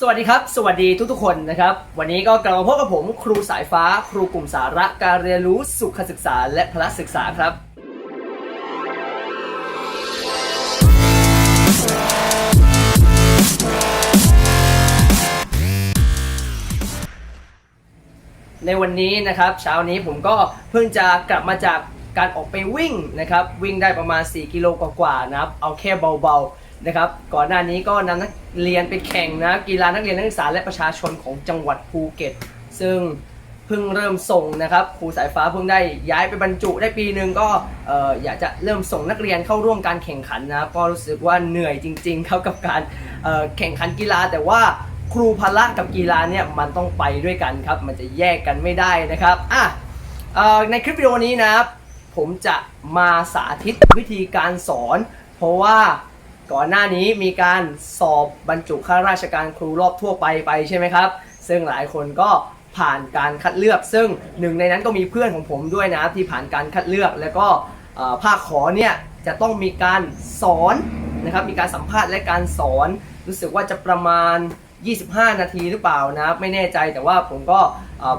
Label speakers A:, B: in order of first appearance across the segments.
A: สวัสดีครับ สวัสดีทุกๆคนนะครับ วันนี้ก็กลับมาพบกับผม ครูสายฟ้า ครูกลุ่มสาระการเรียนรู้สุขศึกษา และพละศึกษาครับ ในวันนี้นะครับ เช้านี้ผมก็เพิ่งจะกลับมาจากการออกไปวิ่งนะครับ วิ่งได้ประมาณ 4 กิโลกว่าๆนะครับ เอาแค่เบาๆ นะครับก่อนหน้านี้ก็นำนักเรียนไปแข่งนะกีฬานักเรียนนักศึกษาและประชาชนของจังหวัดภูเก็ต ซึ่งเพิ่งเริ่มส่งนะครับครูสายฟ้าเพิ่งได้ย้ายไปบรรจุได้ปีหนึ่งก็เอออยากจะเริ่มส่งนักเรียนเข้าร่วมการแข่งขันนะก็รู้สึกว่าเหนื่อยจริง ๆ ครับกับการเอ่อแข่งขันกีฬาแต่ว่าครูพละกับกีฬาเนี่ยมันต้องไปด้วยกันครับ มันจะแยกกันไม่ได้นะครับอะเอ่อในคลิปวิดีโอนี้นะครับผมจะมาสาธิตวิธีการสอน เพราะว่า ก่อนหน้านี้มีการสอบบรรจุข้าราชการครูรอบทั่วไปไปใช่ไหมครับ ซึ่งหลายคนก็ผ่านการคัดเลือก ซึ่งหนึ่งในนั้นก็มีเพื่อนของผมด้วยนะที่ผ่านการคัดเลือก แล้วก็เอ่อภาคขอเนี่ยจะต้องมีการสอนนะครับ มีการสัมภาษณ์และการสอน รู้สึกว่าจะประมาณ 25 นาทีหรือเปล่านะ ไม่แน่ใจแต่ว่าผมก็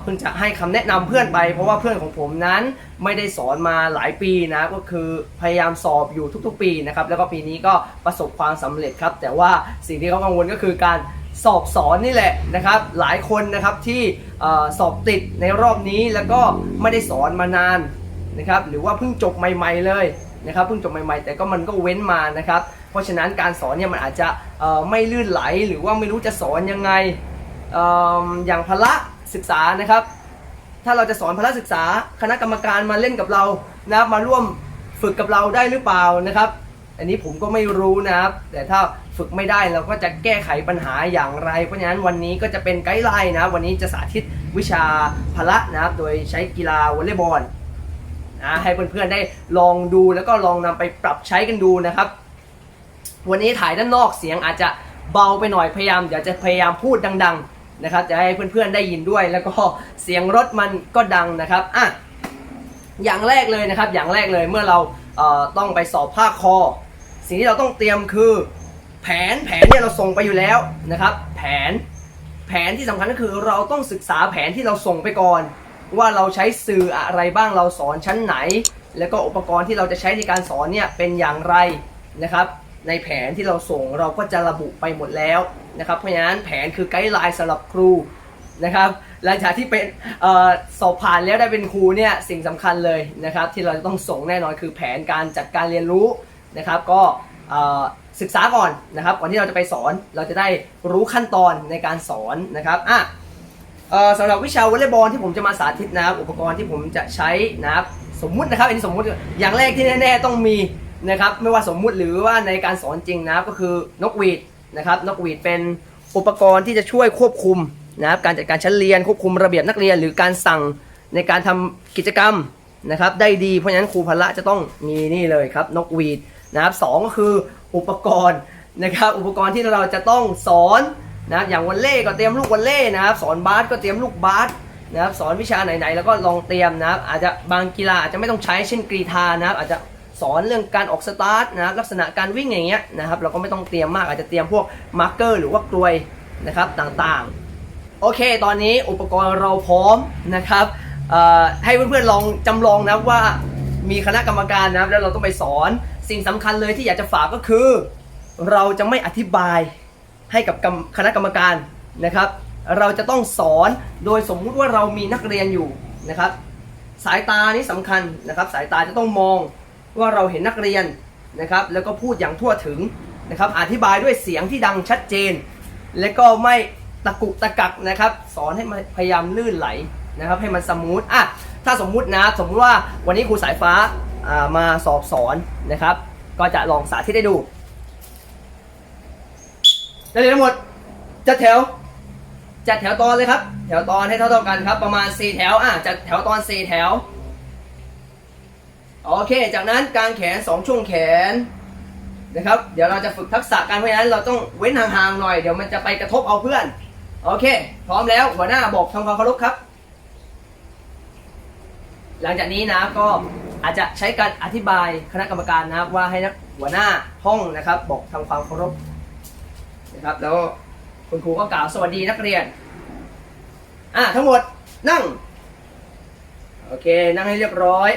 A: เพิ่งจะให้คำแนะนำเพื่อนไป เพราะว่าเพื่อนของผมนั้นไม่ได้สอนมาหลายปีนะก็คือพยายามสอบอยู่ทุกๆ ปีนะครับแล้วก็ปีนี้ก็ประสบความสำเร็จครับ แต่ว่าสิ่งที่เขากังวลก็คือการสอบสอนนี่แหละนะครับ หลายคนนะครับที่สอบติดในรอบนี้แล้วก็ไม่ได้สอนมานานนะครับหรือว่าเพิ่งจบใหม่ ๆเลยนะครับเพิ่งจบใหม่ๆ แต่ก็มันก็เว้นมานะครับ เพราะฉะนั้นการสอนเนี่ยมันอาจจะไม่ลื่นไหล หรือว่าไม่รู้จะสอนยังไงอออย่างพละ ศึกษานะครับ ถ้าเราจะสอนพละศึกษาคณะกรรมการมาเล่นกับเรานะครับมาร่วมฝึกกับเราได้หรือเปล่านะครับ อันนี้ผมก็ไม่รู้นะครับ แต่ถ้าฝึกไม่ได้เราก็จะแก้ไขปัญหาอย่างไร เพราะฉะนั้นวันนี้ก็จะเป็นไกด์ไลน์นะวันนี้จะสาธิตวิชาพละนะครับ โดยใช้กีฬาวอลเลย์บอลนะให้เพื่อนๆได้ลองดูแล้วก็ลองนำไปปรับใช้กันดูนะครับ วันนี้ถ่ายด้านนอกเสียงอาจจะเบาไปหน่อยพยายามเดี๋ยวจะพยายามพูดดัง ๆ นะครับจะให้เพื่อนๆได้ยินด้วย แล้วก็เสียงรถมันก็ดังนะครับอะอย่างแรกเลยนะครับ อย่างแรกเลยเมื่อเราเต้องไปสอบภาคคอ สิ่งที่เราต้องเตรียมคือ แผนแผนเนี่ยเราส่งไปอยู่แล้วนะครับ แผนแผนที่สำคัญก็คือเราต้องศึกษาแผนที่เราส่งไปก่อน ว่าเราใช้สื่ออะไรบ้างเราสอนชั้นไหน แล้วก็อุปกรณ์ที่เราจะใช้ในการสอนเนี่ยเป็นอย่างไรนะครับ ในแผนที่เราส่งเราก็จะระบุไปหมดแล้วนะครับ เพราะฉะนั้นแผนคือไกด์ไลน์สำหรับครูนะครับหลังจากที่เป็นออสอบผ่านแล้วได้เป็นครูเนี่ยสิ่งสำคัญเลยนะครับ ที่เราจะต้องส่งแน่นอนคือแผนการจัดการเรียนรู้นะครับ ก็ศึกษาก่อนนะครับ ก่อนที่เราจะไปสอนเราจะได้รู้ขั้นตอนในการสอนนะครับอะออสำหรับวิชาวอลเลย์บอลที่ผมจะมาสาธิตนะครับ อุปกรณ์ที่ผมจะใช้นะครับสมมุตินะครับอันนี้สมมุติอย่างแรกที่แน่ๆต้องมี นะครับไม่ว่าสมมุติหรือว่าในการสอนจริงนะก็คือนกหวีดนะครับนกหวีดเป็นอุปกรณ์ที่จะช่วยควบคุมนะครับการจัดการชั้นเรียนควบคุมระเบียบนักเรียน หรือการสั่งในการทำกิจกรรมนะครับได้ดีเพราะฉะนั้นครูพละจะต้องมีนี่เลยครับนกหวีดนะครับสองก็คืออุปกรณ์นะครับอุปกรณ์ที่เราจะต้องสอนนะครับอย่างวอลเล่ก็เตรียมลูกวอลเล่นะครับสอนบาสก็เตรียมลูกบาสนะครับสอนวิชาไหนๆแล้วก็ลองเตรียมนะครับอาจจะบางกีฬาอาจจะไม่ต้องใช้เช่นกรีธานะครับอาจจะ สอนเรื่องการออกสตาร์ทนะลักษณะการวิ่งอย่างเงี้ยนะครับเราก็ไม่ต้องเตรียมมากอาจจะเตรียมพวกมาร์กเกอร์หรือว่ากลวยนะครับต่างๆ โอเค ตอนนี้อุปกรณ์เราพร้อมนะครับให้เพื่อนๆลองจำลองนะว่ามีคณะกรรมการนะครับแล้วเราต้องไปสอนสิ่งสำคัญเลยที่อยากจะฝากก็คือ เราจะไม่อธิบายให้กับคณะกรรมการนะครับ เราจะต้องสอนโดยสมมุติว่าเรามีนักเรียนอยู่นะครับ สายตานี่สำคัญนะครับ สายตาจะต้องมอง ว่าเราเห็นนักเรียนนะครับ แล้วก็พูดอย่างทั่วถึงนะครับ อธิบายด้วยเสียงที่ดังชัดเจน และก็ไม่ตะกุกตะกักนะครับ สอนให้มันพยายามลื่นไหลนะครับ ให้มันสมูทอะถ้าสมมุตินะสมมุติว่าวันนี้ครูสายฟ้าามาสอบสอนนะครับ ก็จะลองสาธิตให้ดูนักเรียนทั้งหมดจัดแถวจัดแถวตอนเลยครับ แถวตอนให้เท่าๆกันครับ ประมาณ 4 แถวอะจัดแถวตอน 4 แถว โอเค จากนั้นกางแขน 2 ช่วงแขนนะครับ เดี๋ยวเราจะฝึกทักษะการเพราะฉะนั้นเราต้องเว้นห่างๆหน่อย เดี๋ยวมันจะไปกระทบเอาเพื่อน โอเค พร้อมแล้วหัวหน้าบอกทำความเคารพครับ หลังจากนี้นะก็อาจจะใช้การอธิบายคณะกรรมการนะครับว่าให้นักหัวหน้าห้องนะครับ บอกทำความเคารพนะครับ แล้วคุณครูก็กล่าวสวัสดีนักเรียนอะทั้งหมดนั่ง โอเค นั่งให้เรียบร้อย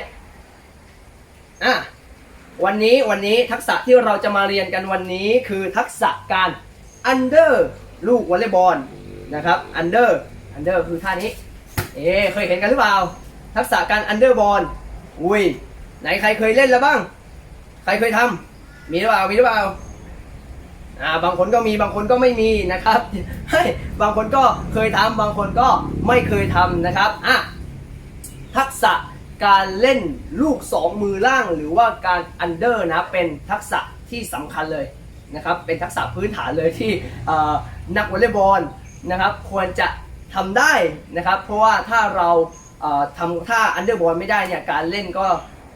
A: อะวันนี้วันนี้ทักษะที่เราจะมาเรียนกันวันนี้คือทักษะการ under ลูกวอลเลย์บอลนะครับ under under คือท่านี้เอ๊เคยเห็นกันหรือเปล่า ทักษะการ under บอลอุ้ยไหนใครเคยเล่นแล้วบ้าง ใครเคยทำมีหรือเปล่ามีหรือเปล่าอ่าบางคนก็มีบางคนก็ไม่มีนะครับเฮ้ยบางคนก็เคยทำบางคนก็ไม่เคยทำนะครับอะทักษะ การเล่นลูก 2 มือล่างหรือว่าการอันเดอร์นะเป็นทักษะที่สำคัญเลยนะครับเป็นทักษะพื้นฐานเลยที่เอ่อนักวอลเลย์บอลนะครับควรจะทำได้นะครับเพราะว่าถ้าเราเอ่อทำท่าอันเดอร์บอลไม่ได้เนี่ยการเล่นก็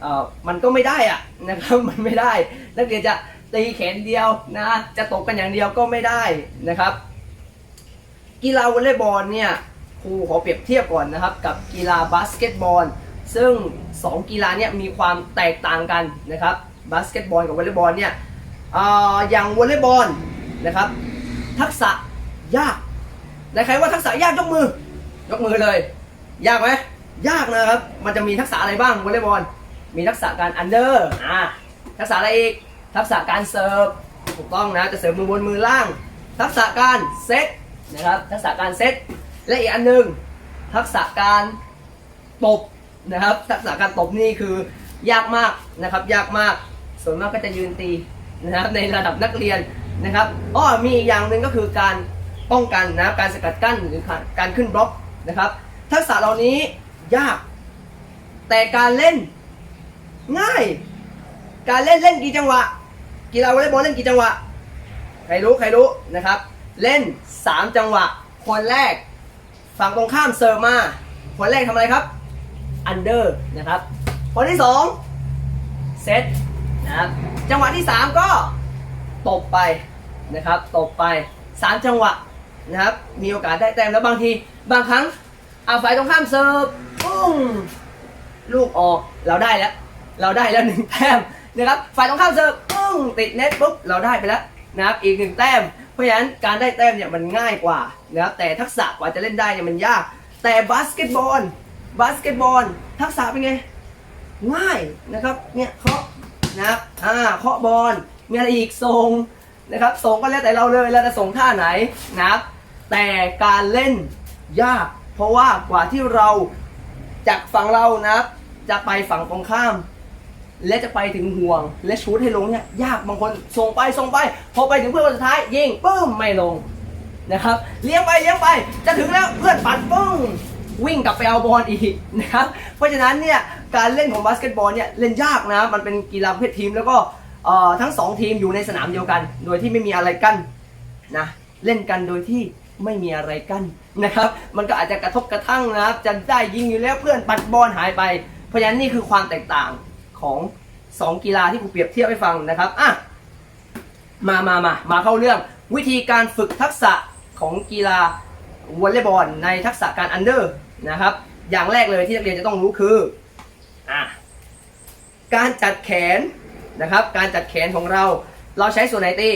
A: เอ่อมันก็ไม่ได้อะนะครับ มันไม่ได้ นักเรียนจะตีแขนเดียวนะจะตกกันอย่างเดียวก็ไม่ได้นะครับ กีฬาวอลเลย์บอลเนี่ยครูขอเปรียบเทียบก่อนนะครับ กับกีฬาบาสเกตบอล ซึ่ง 2 กีฬาเนี่ยมีความแตกต่างกันนะครับบาสเกตบอลกับวอลเลย์บอลเนี่ยออย่างวอลเลย์บอลนะครับทักษะยากไหนใครว่าทักษะยากยกมือยกมือเลย ยากไหมยากนะครับ มันจะมีทักษะอะไรบ้างวอลเลย์บอลมีทักษะการอันเดอร์อ่าทักษะอะไรอีกทักษะการเสิร์ฟถูกต้องนะจะเสิร์ฟมือบนมือล่าง ทักษะการเซตนะครับทักษะการเซตและอีกอันหนึ่งทักษะการตบ นะครับ ทักษะการตบนี่คือยากมากนะครับ ยากมาก ส่วนมากก็จะยืนตีนะครับในระดับนักเรียนนะครับอ้อมีอีกอย่างหนึ่งก็คือการป้องกันนะครับการสกัดกั้นหรือการขึ้นบล็อกนะครับ ทักษะเหล่านี้ยาก แต่การเล่นง่าย การเล่นเล่นกี่จังหวะ กีฬาวอลเลย์บอลเล่นกี่จังหวะ ใครรู้ใครรู้นะครับ เล่น 3 จังหวะ คนแรก ฝั่งตรงข้ามเสิร์ฟมา คนแรกทำอะไรครับ อันเดอร์นะครับคนที่2เซตนะครับจังหวะที่3ก็ตบไปนะครับตบไป3จังหวะนะครับมีโอกาสได้แต้มแล้วบางทีบางครั้งเอาฝ่ายตรงข้ามเสิร์ฟปุ้งลูกออกเราได้แล้ว เราได้แล้วหนึ่งแต้มนะครับฝ่ายตรงข้ามเสิร์ฟปึ้งติดเน็ตปุ๊บเราได้ไปแล้วนะครับอีกหนึ่งแต้ม เพราะฉะนั้นการได้แต้มเนี่ยมันง่ายกว่านะครับแต่ทักษะกว่าจะเล่นได้เนี่ยมันยาก แต่บาสเกตบอล บาสเกตบอล ทักษะเป็นไง ง่ายนะครับ เนี่ยเคาะนะครับ อ่าเคาะบอล มีอะไรอีกส่งนะครับส่งก็แล้วแต่เราเลยเราจะส่งท่าไหนนะครับ แต่การเล่นยาก เพราะว่ากว่าที่เราจากฝั่งเรานะครับ จะไปฝั่งตรงข้าม และจะไปถึงห่วง และชูดให้ลงเนี่ยยากบางคนส่งไปส่งไป พอไปถึงเพื่อนคนสุดท้ายยิงปึ้มไม่ลงนะครับ เลี้ยงไปเลี้ยงไป จะถึงแล้วเพื่อนปัดปึ้ง วิ่งกลับไปเอาบอลอีกนะครับ เพราะฉะนั้นเนี่ยการเล่นของบาสเกตบอลเนี่ยเล่นยากนะ มันเป็นกีฬาประเภททีมแล้วก็ทั้งสองทีมอยู่ในสนามเดียวกัน โดยที่ไม่มีอะไรกั้นนะเล่นกันโดยที่ไม่มีอะไรกั้นนะครับ มันก็อาจจะกระทบกระทั่งนะครับ จะได้ยิงอยู่แล้วเพื่อนปัดบอลหายไป เพราะฉะนั้นนี่คือความแตกต่างของ 2 กีฬาที่ครูเปรียบเทียบให้ฟังนะครับอะมามามามาเข้าเรื่องวิธีการฝึกทักษะของกีฬา วอลเลย์บอลในทักษะการอันเดอร์นะครับ อย่างแรกเลยที่นักเรียนจะต้องรู้คืออการจัดแขนนะครับ การจัดแขนของเรา เราใช้ส่วนไหนตี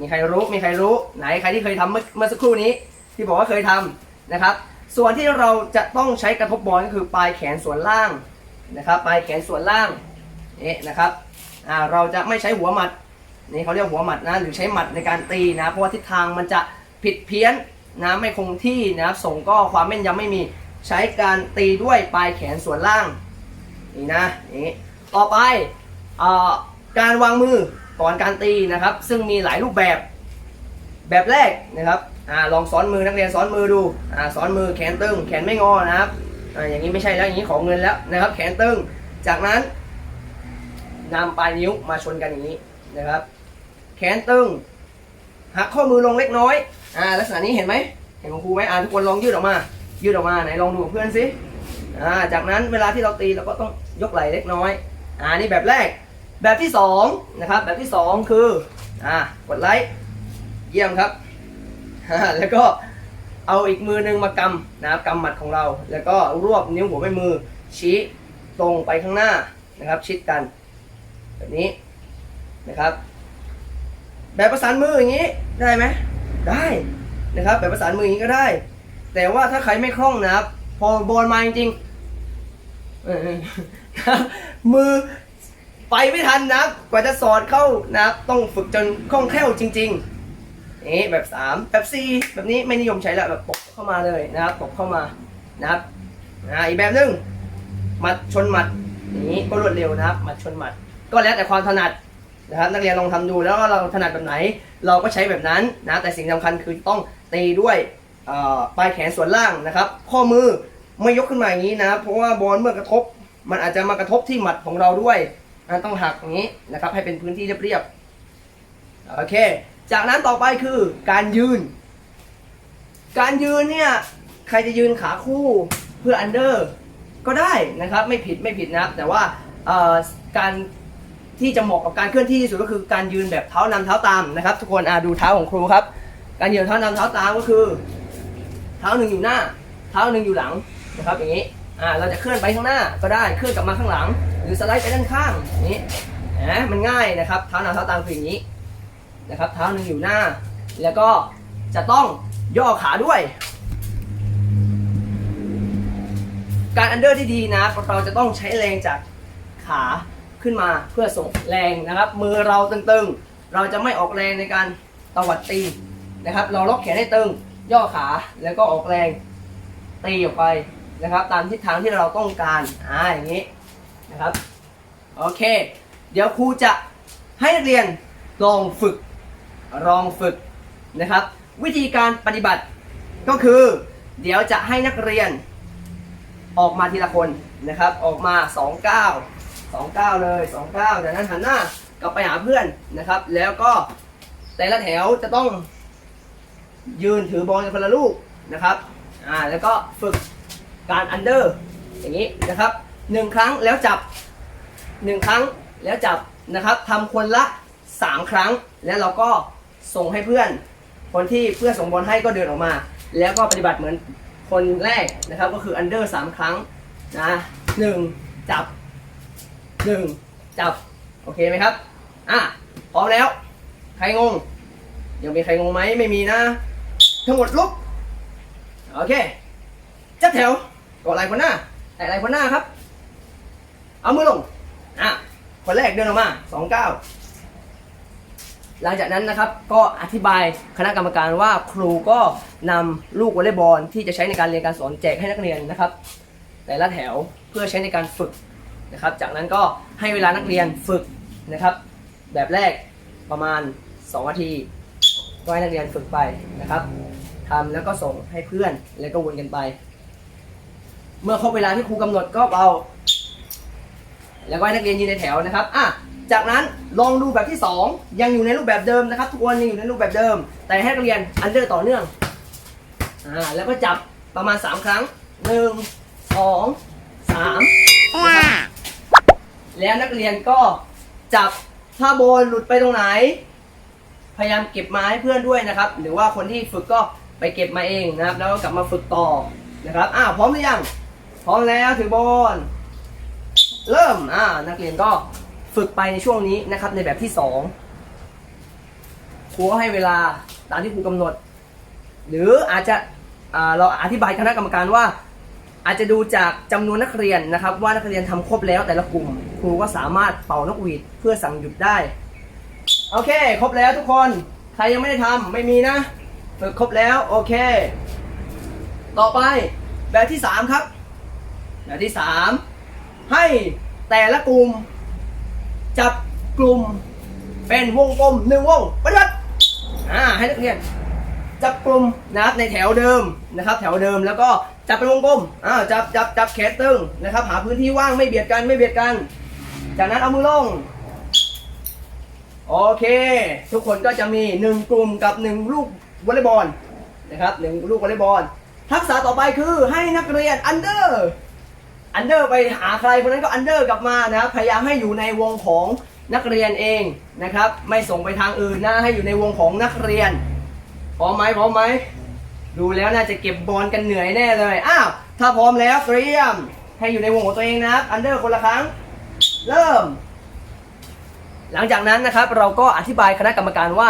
A: มีใครรู้มีใครรู้ไหนใครที่เคยทำเมื่อเมื่อสักครู่นี้ ที่บอกว่าเคยทำนะครับ ส่วนที่เราจะต้องใช้กระทบบอลก็คือปลายแขนส่วนล่างนะครับปลายแขนส่วนล่างนี่นะครับเราจะไม่ใช้หัวหมัดนี่เขาเรียกหัวหมัดนะหรือใช้หมัดในการตีนะเพราะว่าทิศทางมันจะผิดเพี้ยน นะไม่คงที่นะครับส่งก็ความแม่นยำไม่มีใช้การตีด้วยปลายแขนส่วนล่างนี่นะนี่ต่อไปอ่าการวางมือก่อนการตีนะครับ ซึ่งมีหลายรูปแบบแบบแรกนะครับอลองซ้อนมือนักเรียนซ้อนมือดูอ่าซ้อนมือแขนตึง แขนไม่งอนะครับออย่างนี้ไม่ใช่แล้วอย่างนี้ขอเงินแล้วนะครับ แขนตึงจากนั้นนำปลายนิ้วมาชนกันอย่างนี้นะครับ แขนตึงหักข้อมือลงเล็กน้อย อ่าลักษณะนี้เห็นไหมเห็นของครูไหมอ่าทุกคนลองยืดออกมา ยืดออกมาไหนลองดูกับเพื่อนสิอ่าจากนั้นเวลาที่เราตีเราก็ต้องยกไหล่เล็กน้อยอ่านี่แบบแรกแบบที่สองนะครับแบบที่สองคืออ่ากดไลค์เยี่ยมครับแล้วก็เอาอีกมือหนึงมากำนะครับกำหมัดของเรา แล้วก็รวบนิ้วหัวแม่มือชี้ตรงไปข้างหน้านะครับ ชิดกัน แบบนี้นะครับ แบบประสานมืออย่างนี้ได้ไหม ได้นะครับแบบประสานมืออย่างนี้ก็ได้ แต่ว่าถ้าใครไม่คล่องนะครับ พอบอลมาจริงๆเออนะครับมือไปไม่ทันนับกว่าจะสอดเข้านับต้องฝึกจนคล่องแคล่วจริงๆนี่แบบสามแบบสี่แบบนี้ไม่นิยมใช้ละแบบปกเข้ามาเลยนะครับปกเข้ามานะครับอีกแบบหนึงหมัดชนหมัดนี้ก็รวดเร็วนะครับหมัดชนหมัด ก็แล้วแต่ความถนัด นะครับนักเรียนลองทำดูแล้วว่าเราถนัดแบบไหน เราก็ใช้แบบนั้นนะแต่สิ่งสำคัญคือต้องตีด้วยปลายแขนส่วนล่างนะครับ ข้อมือไม่ยกขึ้นมาอย่างนี้นะเพราะว่าบอลเมื่อกระทบ มันอาจจะมากระทบที่หมัดของเราด้วยนะต้องหักอย่างนี้นะครับ ให้เป็นพื้นที่เรียบๆโอเค จากนั้นต่อไปคือการยืน การยืนเนี่ยใครจะยืนขาคู่เพื่ออันเดอร์ก็ได้นะครับ ไม่ผิดไม่ผิดนะครับ แต่ว่าการ ที่จะเหมาะกับการเคลื่อนที่ที่สุดก็คือการยืนแบบเท้านำเท้าตามนะครับ ทุกคนอะดูเท้าของครูครับ การยืนเท้านำเท้าตามก็คือ เท้าหนึ่งอยู่หน้า เท้าหนึ่งอยู่หลังนะครับอย่างนี้อ่าเราจะเคลื่อนไปข้างหน้าก็ได้เคลื่อนกลับมาข้างหลัง หรือสไลด์ไปด้านข้างอย่างนี้นะมันง่ายนะครับเท้านำเท้าตามคืออย่างนี้นะครับเท้าหนึ่งอยู่หน้า แล้วก็จะต้องย่อขาด้วย การอันเดอร์ที่ดีนะเราจะต้องใช้แรงจากขา ขึ้นมาเพื่อส่งแรงนะครับ มือเราตึงๆ เราจะไม่ออกแรงในการตวัดตีนะครับ เราล็อกแขนให้ตึง ย่อขาแล้วก็ออกแรงตีออกไปนะครับ ตามทิศทางที่เราต้องการอ่าอย่างนี้นะครับโอเค เดี๋ยวครูจะให้นักเรียนลองฝึกลองฝึกนะครับ วิธีการปฏิบัติก็คือ เดี๋ยวจะให้นักเรียนออกมาทีละคนนะครับ ออกมา2 9 2 9 เลย 2 9จากนั้นหันหน้ากลับไปหาเพื่อนนะครับ แล้วก็แต่ละแถวจะต้องยืนถือบอลกันคนละลูกนะครับอ่าแล้วก็ฝึกการอันเดอร์อย่างนี้นะครับหนึ่งครั้งแล้วจับหนึ่งครั้งแล้วจับนะครับทำคนละ 3 ครั้ง แล้วเราก็ส่งให้เพื่อน คนที่เพื่อนส่งบอลให้ก็เดินออกมา แล้วก็ปฏิบัติเหมือนคนแรกนะครับ ก็คืออันเดอร์สามครั้งนะหนึ่งจับ หนึ่งจับ โอเคไหมครับ อะ พร้อมแล้ว ใครงง ยังมีใครงงไหมไม่มีนะ ทั้งหมดลุก โอเค จับแถวกดไหล่คนหน้าแต่ไหล่คนหน้าครับ เอามือลง อะ คนแรกเดินออกมาสองเก้าหลังจากนั้นนะครับก็อธิบายคณะกรรมการว่าครูก็นำลูกวอลเลย์บอลที่จะใช้ในการเรียนการสอนแจกให้นักเรียนนะครับ แต่ละแถวเพื่อใช้ในการฝึก นะครับ จากนั้นก็ให้เวลานักเรียนฝึกนะครับ แบบแรกประมาณ 2 นาทีก็ให้นักเรียนฝึกไปนะครับทำแล้วก็ส่งให้เพื่อนแล้วก็วนกันไป เมื่อครบเวลาที่ครูกำหนดก็เอาแล้วก็ให้นักเรียนยืนในแถวนะครับอะจากนั้นลองดูแบบที่ 2 ยังอยู่ในรูปแบบเดิมนะครับทุกคนยังอยู่ในรูปแบบเดิม แต่ให้นักเรียนอันเดอร์ต่อเนื่องอ่าแล้วก็จับประมาณ 3 ครั้ง 1 2 3นะครับ แล้วนักเรียนก็จับถ้าโบนหลุดไปตรงไหน พยายามเก็บมาให้เพื่อนด้วยนะครับ หรือว่าคนที่ฝึกก็ไปเก็บมาเองนะครับ แล้วก็กลับมาฝึกต่อนะครับอ้าวพร้อมหรือยังพร้อมแล้วถือบอลเริ่มอ่านักเรียนก็ฝึกไปในช่วงนี้นะครับ ในแบบที่สองครูให้เวลาตามที่ครูกำหนด หรืออาจจะเราอธิบายคณะกรรมการว่า อาจจะดูจากจำนวนนักเรียนนะครับ ว่านักเรียนทำครบแล้วแต่ละกลุ่ม ครูก็สามารถเป่านกหวีดเพื่อสั่งหยุดได้ โอเค ครบแล้วทุกคนใครยังไม่ได้ทำไม่มีนะฝึกครบแล้วโอเค ต่อไปแบบที่สามครับ แบบที่สามให้แต่ละกลุ่ม จับกลุ่มเป็นวงกลมหนึ่งวงปฏิบัติอ่าให้นักเรียน จับกลุ่มนะครับในแถวเดิมนะครับ แถวเดิมแล้วก็จับเป็นวงกลมอ่าจับจับจับแขนตึงนะครับ หาพื้นที่ว่างไม่เบียดกันไม่เบียดกัน จากนั้นเอามือลงโอเค ทุกคนก็จะมีหนึ่งกลุ่มกับหนึ่งลูกวอลเลย์บอลนะครับหนึ่งลูกวอลเลย์บอลทักษะต่อไปคือให้นักเรียนอันเดอร์อันเดอร์ไปหาใครคนนั้นก็อันเดอร์กลับมานะครับพยายามให้อยู่ในวงของนักเรียนเองนะครับ ไม่ส่งไปทางอื่นนะให้อยู่ในวงของนักเรียน พร้อมไหมพร้อมไหมดูแล้วน่าจะเก็บบอลกันเหนื่อยแน่เลย อ้าว ถ้าพร้อมแล้วเตรียม ให้อยู่ในวงของตัวเองนะครับ อันเดอร์คนละครั้ง เริ่ม หลังจากนั้นนะครับ เราก็อธิบายคณะกรรมการว่า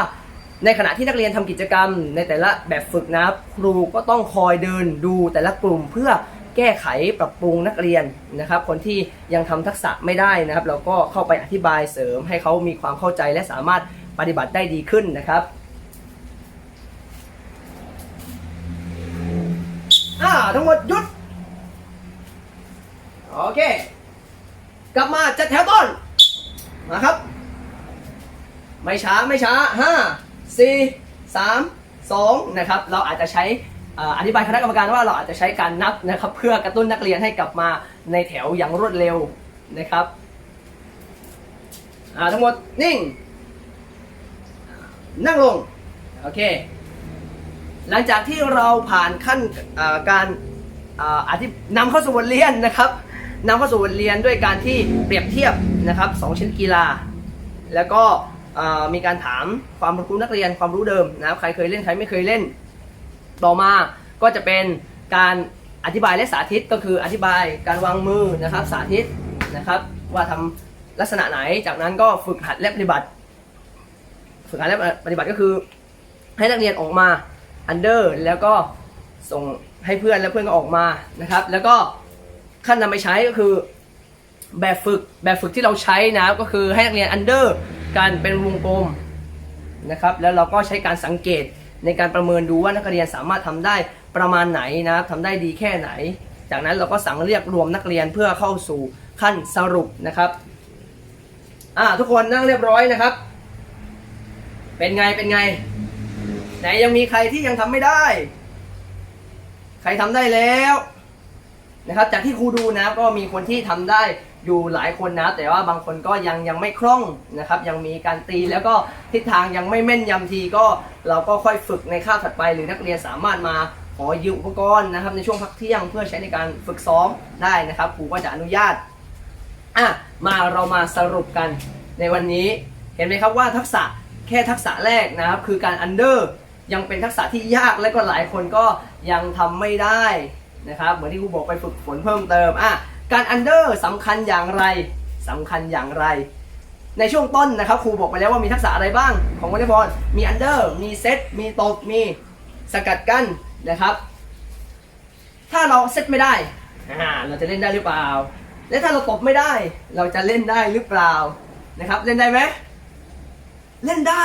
A: ในขณะที่นักเรียนทำกิจกรรม ในแต่ละแบบฝึกนะครับ ครูก็ต้องคอยเดินดูแต่ละกลุ่มเพื่อแก้ไขปรับปรุงนักเรียนนะครับ คนที่ยังทำทักษะไม่ได้นะครับ เราก็เข้าไปอธิบายเสริมให้เขามีความเข้าใจและสามารถปฏิบัติได้ดีขึ้นนะครับ อ่าทั้งหมดหยุด โอเค กลับมาจัดแถวต้น มาครับ ไม่ช้าไม่ช้าห้าสี่สามสองนะครับ เราอาจจะใช้ออธิบายคณะกรรมการว่าเราอาจจะใช้การนับนะครับ เพื่อกระตุ้นนักเรียนให้กลับมาในแถวอย่างรวดเร็วนะครับอ่าทั้งหมดนิ่ง นั่งลง โอเค หลังจากที่เราผ่านขั้นการอธินำเข้าสู่บทเรียนนะครับนำเข้าสู่บทเรียนด้วยการที่เปรียบเทียบนะครับสองชนิดกีฬา แล้วก็มีการถามความรู้นักเรียนความรู้เดิมนะครับใครเคยเล่นใครไม่เคยเล่น ต่อมาก็จะเป็นการอธิบายและสาธิตก็คืออธิบายการวางมือนะครับสาธิตนะครับว่าทำลักษณะไหนจากนั้นก็ฝึกหัดและปฏิบัติ ฝึกหัดและปฏิบัติก็คือ ให้นักเรียนออกมา อันเดอร์แล้วก็ส่งให้เพื่อนแล้วเพื่อนก็ออกมานะครับ แล้วก็ขั้นนำไปใช้ก็คือแบบฝึกแบบฝึกที่เราใช้นะก็คือให้นักเรียนอันเดอร์การเป็นวงกลมนะครับ แล้วเราก็ใช้การสังเกตในการประเมินดูว่านักเรียนสามารถทำได้ประมาณไหนนะครับทำได้ดีแค่ไหน จากนั้นเราก็สั่งเรียกรวมนักเรียนเพื่อเข้าสู่ขั้นสรุปนะครับอ่าทุกคนนั่งเรียบร้อยนะครับ เป็นไงเป็นไง ไหนยังมีใครที่ยังทำไม่ได้ ใครทำได้แล้วนะครับ จากที่ครูดูนะก็มีคนที่ทำได้อยู่หลายคนนะ แต่ว่าบางคนก็ยังยังไม่คล่องนะครับ ยังมีการตีแล้วก็ทิศทางยังไม่แม่นยำทีก็เราก็ค่อยฝึกในคาบถัดไป หรือนักเรียนสามารถมาขอยืมอุปกรณ์นะครับ ในช่วงพักเที่ยงเพื่อใช้ในการฝึกซ้อมได้นะครับครูก็จะอนุญาตอะมาเรามาสรุปกันในวันนี้เห็นไหมครับว่าทักษะแค่ทักษะแรกนะครับ คือการอันเดอร์ ยังเป็นทักษะที่ยากและก็หลายคนก็ยังทำไม่ได้นะครับเหมือนที่ครูบอกไปฝึกฝนเพิ่มเติมอะการอันเดอร์สำคัญอย่างไรสำคัญอย่างไร ในช่วงต้นนะครับครูบอกไปแล้วว่ามีทักษะอะไรบ้างของวอลเลย์บอลมีอันเดอร์มีเซตมีตบมีสกัดกั้นนะครับ ถ้าเราเซตไม่ได้อ่าเราจะเล่นได้หรือเปล่า และถ้าเราตบไม่ได้ เราจะเล่นได้หรือเปล่านะครับ เล่นได้ไหมเล่นได้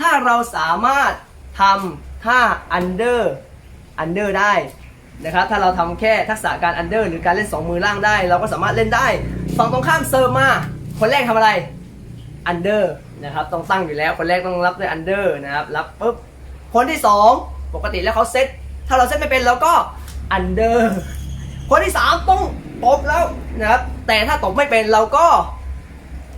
A: ถ้าเราสามารถ ทำท่า under under ได้นะครับ ถ้าเราทำแค่ทักษะการ under หรือการเล่นสองมือล่างได้ เราก็สามารถเล่นได้ฝั่งตรงข้ามเซิร์ฟมา คนแรกทำอะไร under นะครับต้องตั้งอยู่แล้วคนแรกต้องรับด้วย under นะครับรับปุ๊บคนที่สองปกติแล้วเขาเซตถ้าเราเซตไม่เป็นเราก็ under คนที่สามต้องตบแล้วนะครับแต่ถ้าตบไม่เป็นเราก็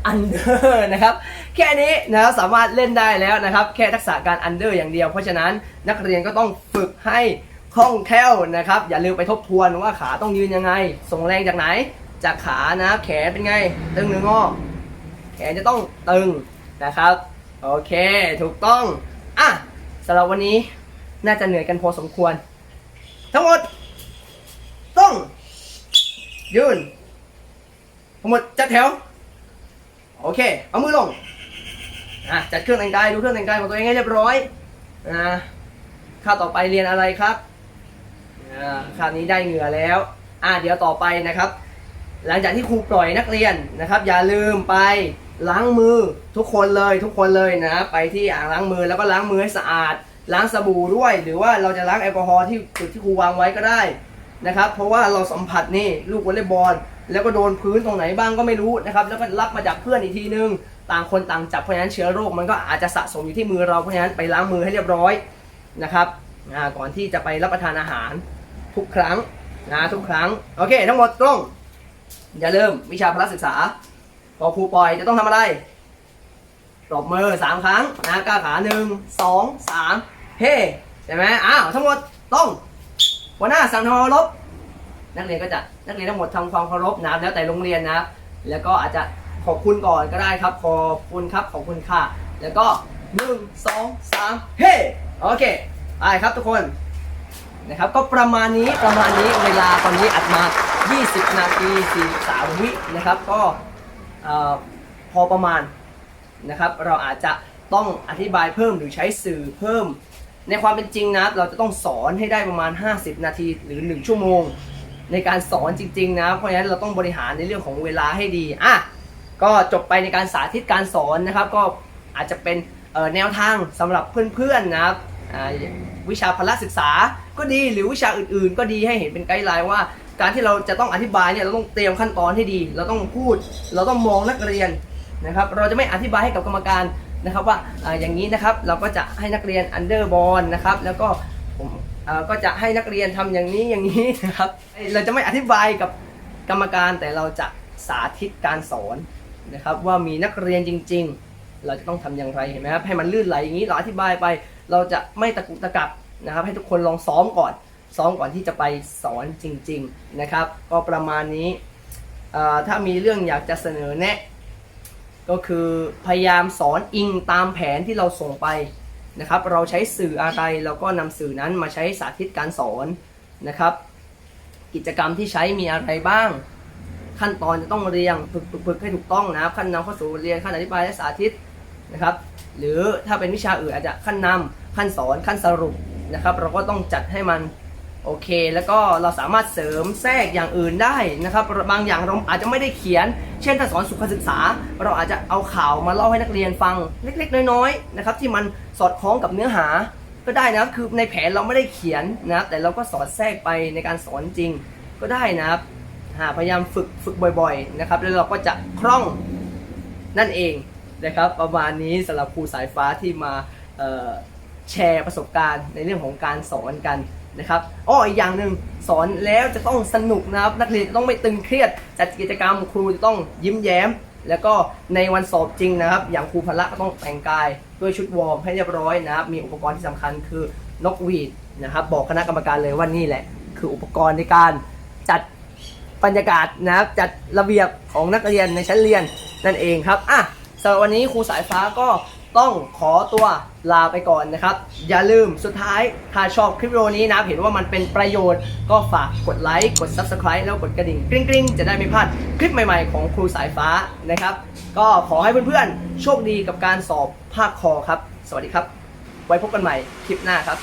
A: อันเดอร์นะครับ แค่นี้นะครับสามารถเล่นได้แล้วนะครับ แค่ทักษะการอันเดอร์อย่างเดียว เพราะฉะนั้นนักเรียนก็ต้องฝึกให้คล่องแคล่วนะครับ อย่าลืมไปทบทวนว่าขาต้องยืนยังไง ส่งแรงจากไหน จากขานะแขนเป็นไง ตึงหรืองอแขนจะต้องตึงนะครับ โอเค ถูกต้อง อะสำหรับวันนี้น่าจะเหนื่อยกันพอสมควร ทั้งหมด ต้อง ยืน ทั้งหมดจัดแถว โอเค เอามือลง อะจัดเครื่องแต่งกายดูเครื่องแต่งกายของตัวเองให้เรียบร้อยนะข้าต่อไปเรียนอะไรครับอ่าคราวนี้ได้เหงื่อแล้ว อะเดี๋ยวต่อไปนะครับ หลังจากที่ครูปล่อยนักเรียนนะครับ อย่าลืมไปล้างมือทุกคนเลยทุกคนเลยนะ ไปที่อ่างล้างมือแล้วก็ล้างมือให้สะอาด ล้างสบู่ด้วย หรือว่าเราจะล้างแอลกอฮอล์ที่จุดที่ครูวางไว้ก็ได้นะครับ เพราะว่าเราสัมผัสนี่ลูกวอลเลย์บอลแล้วก็โดนพื้นตรงไหนบ้างก็ไม่รู้นะครับ แล้วก็รับมาจากเพื่อนอีกทีนึง ต่างคนต่างจับเพราะฉะนั้นเชื้อโรคมันก็อาจจะสะสมอยู่ที่มือเราเพราะฉะนั้นไปล้างมือให้เรียบร้อยนะครับก่อนที่จะไปรับประทานอาหารทุกครั้งนะทุกครั้งโอเค ทั้งหมดตรงอย่าลืมวิชาพละศึกษาพอครูปล่อยจะต้องทำอะไรปรบมือสามครั้งนะก้าวขาหนึ่งสองสามเฮ้ใช่ไหมอ้าวทั้งหมดต้องหัวหน้าสั่งทำความเคารพนักเรียนก็จะนักเรียนทั้งหมดทำความเคารพนะแล้วแต่โรงเรียนนะแล้วก็อาจจะ ขอบคุณก่อนก็ได้ครับ ขอบคุณครับ ขอบคุณค่ะ แล้วก็หนึ่งสองสามเฮ้โอเคไปครับทุกคนนะครับก็ประมาณนี้ประมาณนี้เวลาตอนนี้อัดมา 20 นาที43วินะครับ ก็พอประมาณนะครับ เราอาจจะต้องอธิบายเพิ่มหรือใช้สื่อเพิ่ม ในความเป็นจริงนะเราจะต้องสอนให้ได้ประมาณ 50 นาทีหรือ 1 ชั่วโมง ในการสอนจริง ๆ นะ เพราะฉะนั้นเราต้องบริหารในเรื่องของเวลาให้ดีอะ ก็จบไปในการสาธิตการสอนนะครับ ก็อาจจะเป็นแนวทางสำหรับเพื่อนๆนะครับวิชาพละศึกษาก็ดีหรือวิชาอื่นๆ ก็ดีให้เห็นเป็นไกด์ไลน์ว่า การที่เราจะต้องอธิบายเนี่ยเราต้องเตรียมขั้นตอนให้ดี เราต้องพูด เราต้องมองนักเรียนนะครับ เราจะไม่อธิบายให้กับกรรมการนะครับว่าอย่างนี้นะครับเราก็จะให้นักเรียนอันเดอร์บอลนะครับแล้วก็ผมก็จะให้นักเรียนทำอย่างนี้อย่างนี้นะครับ เราจะไม่อธิบายกับกรรมการแต่เราจะสาธิตการสอน นะครับว่ามีนักเรียนจริง ๆ เราจะต้องทำอย่างไรเห็นไหมครับให้มันลื่นไหลอย่างนี้เราอธิบายไป เราจะไม่ตะกุกตะกักนะครับ ให้ทุกคนลองซ้อมก่อน ซ้อมก่อนที่จะไปสอนจริง ๆนะครับ ก็ประมาณนี้ถ้ามีเรื่องอยากจะเสนอแนะ ก็คือพยายามสอนอิงตามแผนที่เราส่งไปนะครับ เราใช้สื่ออะไรเราก็นำสื่อนั้นมาใช้สาธิตการสอนนะครับ กิจกรรมที่ใช้มีอะไรบ้าง ขั้นตอนจะต้องเรียงฝึกฝึกฝึกให้ถูกต้องนะครับขั้นนำเข้าสู่เรียนขั้นอธิบายและสาธิตนะครับ หรือถ้าเป็นวิชาอื่นอาจจะขั้นนำขั้นสอนขั้นสรุปนะครับ เราก็ต้องจัดให้มันโอเค แล้วก็เราสามารถเสริมแทรกอย่างอื่นได้นะครับ บางอย่างเราอาจจะไม่ได้เขียน เช่นถ้าสอนสุขศึกษา เราอาจจะเอาข่าวมาเล่าให้นักเรียนฟังเล็กๆ น้อยๆนะครับ ที่มันสอดคล้องกับเนื้อหาก็ได้นะครับคือในแผนเราไม่ได้เขียนนะครับแต่เราก็สอดแทรกไปในการสอนจริงก็ได้นะครับ หาพยายามฝึกฝึกบ่อยๆนะครับแล้วเราก็จะคล่องนั่นเองนะครับ ประมาณนี้สำหรับครูสายฟ้าที่มาแชร์ประสบการณ์ในเรื่องของการสอนกันนะครับอ้ออีกอย่างหนึ่งสอนแล้วจะต้องสนุกนะครับ นักเรียนต้องไม่ตึงเครียด จัดกิจกรรมครูจะต้องยิ้มแย้ม แล้วก็ในวันสอบจริงนะครับ อย่างครูพละก็ต้องแต่งกายด้วยชุดวอร์มให้เรียบร้อยนะครับ มีอุปกรณ์ที่สำคัญคือนกหวีดนะครับ บอกคณะกรรมการเลยว่านี่แหละ คืออุปกรณ์ในการจัด บรรยากาศนะครับจัดระเบียบของนักเรียนในชั้นเรียนนั่นเองครับอะสำหรับวันนี้ครูสายฟ้าก็ต้องขอตัวลาไปก่อนนะครับ อย่าลืมสุดท้ายถ้าชอบคลิปวิดีโอนี้นะเห็นว่ามันเป็นประโยชน์ ก็ฝากกดไลค์กด Subscribe แล้วกดกระดิ่งกริ๊งๆ จะได้ไม่พลาดคลิปใหม่ๆของครูสายฟ้านะครับ ก็ขอให้เพื่อนๆ โชคดีกับการสอบภาคคอครับ สวัสดีครับ ไว้พบกันใหม่คลิปหน้าครับ